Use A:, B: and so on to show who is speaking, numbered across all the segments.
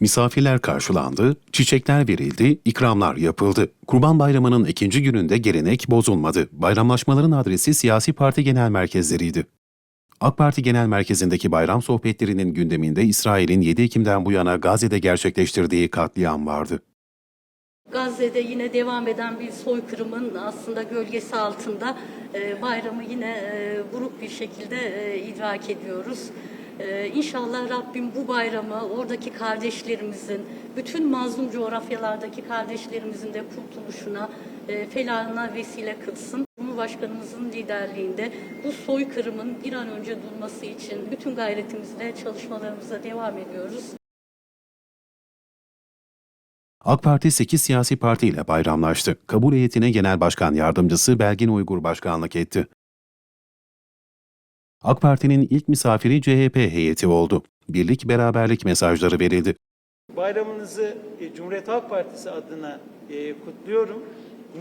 A: Misafirler karşılandı, çiçekler verildi, ikramlar yapıldı. Kurban Bayramı'nın ikinci gününde gelenek bozulmadı. Bayramlaşmaların adresi siyasi parti genel merkezleriydi. AK Parti Genel Merkezi'ndeki bayram sohbetlerinin gündeminde İsrail'in 7 Ekim'den bu yana Gazze'de gerçekleştirdiği katliam vardı.
B: Gazze'de yine devam eden bir soykırımın aslında gölgesi altında e, bayramı yine e, buruk bir şekilde e, idrak ediyoruz. E, İnşallah Rabbim bu bayramı oradaki kardeşlerimizin, bütün mazlum coğrafyalardaki kardeşlerimizin de kurtuluşuna, e, felahına vesile kılsın. Cumhurbaşkanımızın liderliğinde bu soykırımın bir an önce durması için bütün gayretimizle çalışmalarımıza devam ediyoruz.
A: AK Parti 8 siyasi parti ile bayramlaştı. Kabul heyetine Genel Başkan Yardımcısı Belgin Uygur başkanlık etti. AK Parti'nin ilk misafiri CHP heyeti oldu. Birlik beraberlik mesajları verildi.
C: Bayramınızı e, Cumhuriyet Halk Partisi adına e, kutluyorum.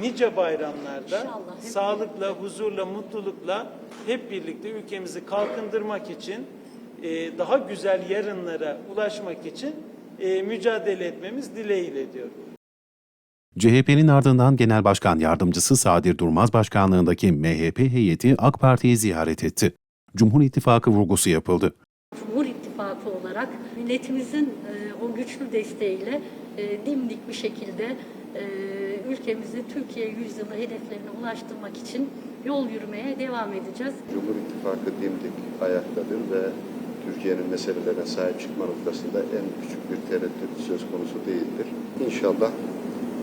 C: Nice bayramlarda
B: İnşallah,
C: sağlıkla, huzurla, mutlulukla hep birlikte ülkemizi kalkındırmak için, e, daha güzel yarınlara ulaşmak için mücadele etmemiz dileğiyle diyorum.
A: CHP'nin ardından Genel Başkan Yardımcısı Sadir Durmaz başkanlığındaki MHP heyeti AK Parti'yi ziyaret etti. Cumhur İttifakı vurgusu yapıldı.
B: Cumhur İttifakı olarak milletimizin e, o güçlü desteğiyle e, dimdik bir şekilde e, ülkemizi Türkiye yüzyılı hedeflerine ulaştırmak için yol yürümeye devam edeceğiz.
D: Cumhur İttifakı dimdik ayaktadır ve Türkiye'nin meselelerine sahip çıkma noktasında en küçük bir tereddüt söz konusu değildir. İnşallah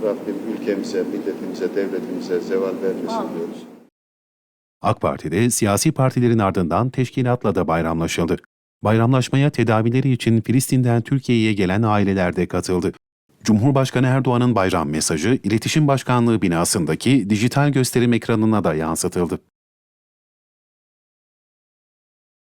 D: Rabbim ülkemize, milletimize, devletimize zeval vermesin
B: Amin.
D: diyoruz.
A: AK Parti'de siyasi partilerin ardından teşkilatla da bayramlaşıldı. Bayramlaşmaya tedavileri için Filistin'den Türkiye'ye gelen aileler de katıldı. Cumhurbaşkanı Erdoğan'ın bayram mesajı İletişim Başkanlığı binasındaki dijital gösterim ekranına da yansıtıldı.